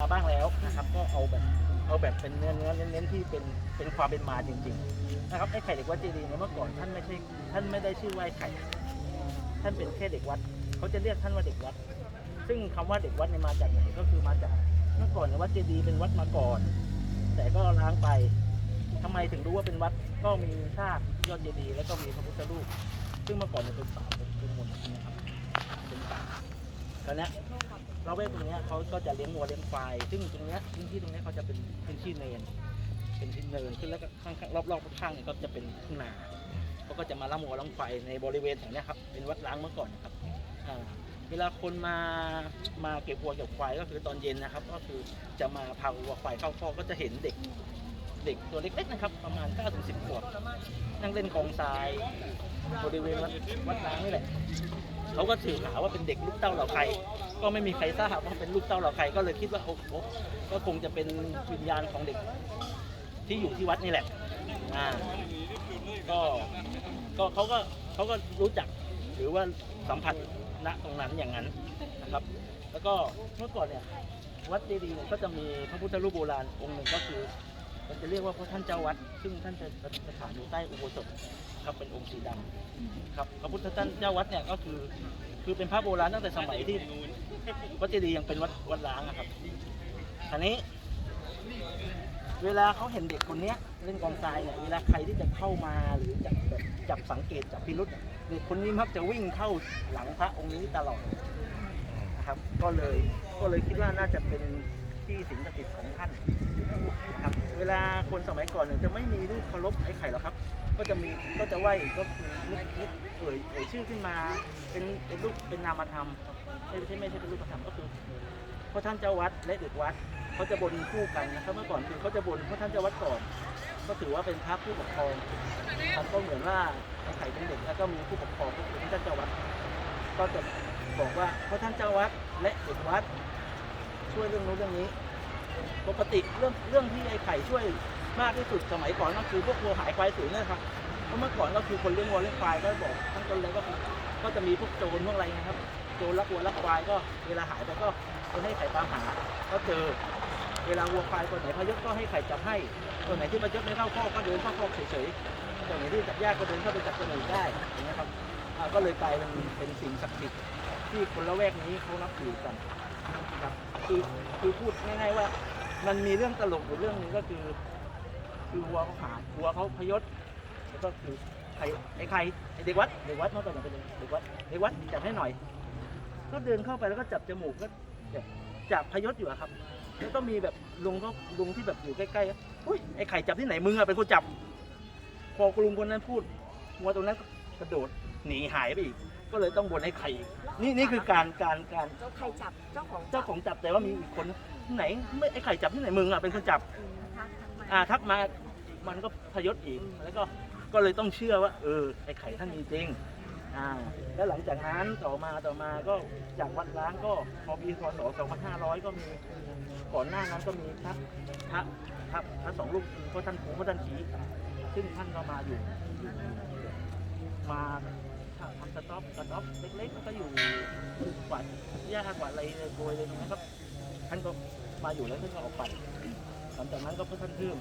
มาบ้างแล้วนะครับก็เอาแบบเอาแบบเป็นเนื้อเนื้อเน้นๆที่เป็นเป็นความเป็นมาจริงๆนะครับไอ้ไข่เด็กวัดเจดีย์เนี่ยเมื่อก่อนท่านไม่ใช่ท่านไม่ได้ชื่อว่าไอ้ไข่ท่านเป็นแค่เด็กวัดเขาจะเรียกท่านว่าเด็กวัด ซึ่งคำว่าเด็กวัดเนี่ยมาจากไหนก็คือมาจากเมื่อก่อนเนี่ยวัดเจดีย์เป็นวัดมาก่อน แต่ก็ล้างไปทำไมถึงรู้ว่าเป็นวัดก็มีซากยอดเจดีย์แล้วก็มีพระพุทธรูปซึ่งเมื่อก่อนเนี่ยเป็นป่าเป็นเป็นมนนะครับเป็นป่า ตอนเนี้ยเราเวทตรงเนี้ยเขาก็จะเลี้ยงวัวเลี้ยงควายซึ่งตรงเนี้ยพื้นที่ตรงเนี้ยเขาจะเป็นพื้นที่เนินเป็นที่เนินขึ้นแล้วก็ข้างๆรอบๆข้างๆเนี่ยก็จะเป็นทุ่งนาเขาก็จะมาล่ำวัวล่ำควายในบริเวณแถวเนี้ยครับเป็นวัดล้างเมื่อก่อนนะครับอ่าเวลาคนมามาเก็บวัวเก็บควายก็คือตอนเย็นนะครับ ก็คือจะมาพาวัวควายเข้าคอกก็จะเห็นเด็กเด็กตัวเล็กๆนะครับ ประมาณ9ถึง10ขวบนั่งเล่นกองทรายบริเวณวัดวัดล้างนี่แหละ เขาก็ถือหาว่าเป็นเด็กลูกเต้าเหล่าใคร ก็ไม่มีใครทราบว่าเป็นลูกเต้าเหล่าใครก็เลยคิดว่าโอ้โหก็คงจะเป็นวิญญาณของเด็ก ที่อยู่ที่วัดนี่แหละอ่าก็ก็เขาก็เขาก็รู้จักหรือว่าสัมผัสณตรงนั้นอย่างนั้นนะครับ แล้วก็เมื่อก่อนเนี่ยวัดเจดีย์เนี่ยก็จะมีพระพุทธรูปโบราณองค์หนึ่งก็คือ มันจะเรียกว่าพระท่านเจ้าวัด ซึ่งท่านจะประฐานอยู่ใต้อุโบสถครับเป็นองค์สีดำครับพระพุทธท่านเจ้าวัดเนี่ยก็คือ คือเป็นพระโบราณตั้งแต่สมัยที่วัดเจดีย์ยังเป็นวัดวัดล้างอะครับทีนี้ เวลาเขาเห็นเด็กคนเนี้ยเล่นกองทรายเนี่ยเวลาใครที่จะเข้ามาหรือจับแบบจับสังเกตจับพิรุษเด็กคนนี้มักจะวิ่งเข้าหลังพระองค์นี้ตลอดนะครับ ก็เลยก็เลยคิดว่าน่าจะเป็นที่สิงสถิตของท่านนะครับ ลาคนสมัยก่อนเนี่ยจะไม่มีรูปเคารพไอ้ไข่หรอกครับ ก็จะมีก็จะไหวก็คือนึกนึกเอ่ยเอ่ยชื่อขึ้นมาเป็นเป็นรูปเป็นนามธรรมไม่ใช่ไม่ใช่เป็นรูปธรรมก็คือพระท่านเจ้าวัดและเด็กวัดเขาจะบนคู่กันนะครับเมื่อก่อนคือเขาจะบนพระท่านเจ้าวัดก่อน ก็ถือว่าเป็นพระผู้ปกครองครับก็เหมือนว่าไอ้ไข่เป็นเด็กแล้วก็มีผู้ปกครองก็คือพระท่านเจ้าวัด ก็จะบอกว่าพระท่านเจ้าวัดและเด็กวัดช่วยเรื่องนู้นเรื่องนี้ ปกติเรื่องเรื่องที่ไอ้ไข่ช่วยมากที่สุดสมัยก่อนก็คือพวกวัวหายควายสูญเนะครับเพราะเมื่อก่อนก็คือคนเลี้ยงวัวเลี้ยงควายก็บอกทั้งต้นเลยก็คือก็จะมีพวกโจรพวกอะไรนะครับโจรลักวัวลักควายก็เวลาหายไปก็คนให้ไข่ตามหาก็เจอ เวลาวัวควายตัวไหนพยศก็ให้ไข่จับให้ตัวไหนที่พยศไม่เข้าคอกก็เดินเข้าคอกเฉยๆตัวไหนที่จับยากก็เดินเข้าไปจับตัวอื่นได้อย่างนี้ยครับก็เลยกลายเป็นเป็นสิ่งศักดิ์สิทธิ์ที่คนละแวกนี้เขานับถือกันครับ คือคือพูดง่ายๆว่า มันมีเรื่องตลกอยู่เรื่องหนึงก็คือ คือวัวเขาหาวัวเขาพยศแล้วก็คือใครไอ้ใครไอ้เด็กวัดเด็กวัดเมื่อก่อนเป็นเด็กวัดเด็กวัดจับให้หน่อย ก็เดินเข้าไปแล้วก็จับจมูกก็แบบจับพยศอยู่อะครับ แล้วก็มีแบบลุงก็ลุงที่แบบอยู่ใกล้ๆอุ้ยไอ้ไข่จับที่ไหนมึงอะเป็นคนจับพอลุงคนนั้นพูดวัวตัวนั้นก็ กระโดดหนีหายไปอีก ก็เลยต้องบนไอ้ไข่อีกนี่นี่คือการการการเจ้าใครจับเจ้าของเจ้าของจับแต่ว่ามีอีกคนที่ไหนไม่ไอ้ไข่จับที่ไหนมึงอะเป็นคนจับอืมทักทักมาอ่าทักมามันก็พยศอีกแล้วก็ก็เลยต้องเชื่อว่า เออไอ้ไข่ท่านมีจริงอ่าแล้วหลังจากนั้นต่อมาต่อมาก็จากวัดล้างก็พอปีพศ2500 ก็มีก่อนหน้านั้นก็มีพระพระพระพระสองรูปคือพระท่านครูพระท่านขีซึ่งท่านก็มาอยู่อยู่ มาทำสต็อปสต็อปเล็กๆแล้วก็อยู่กวาดหญ้ากวาดอะไรโดยเลยนะครับ ท่านก็มาอยู่แล้วท่านก็ออกไปหลังจากนั้นก็เพื่อท่านเพิ่ม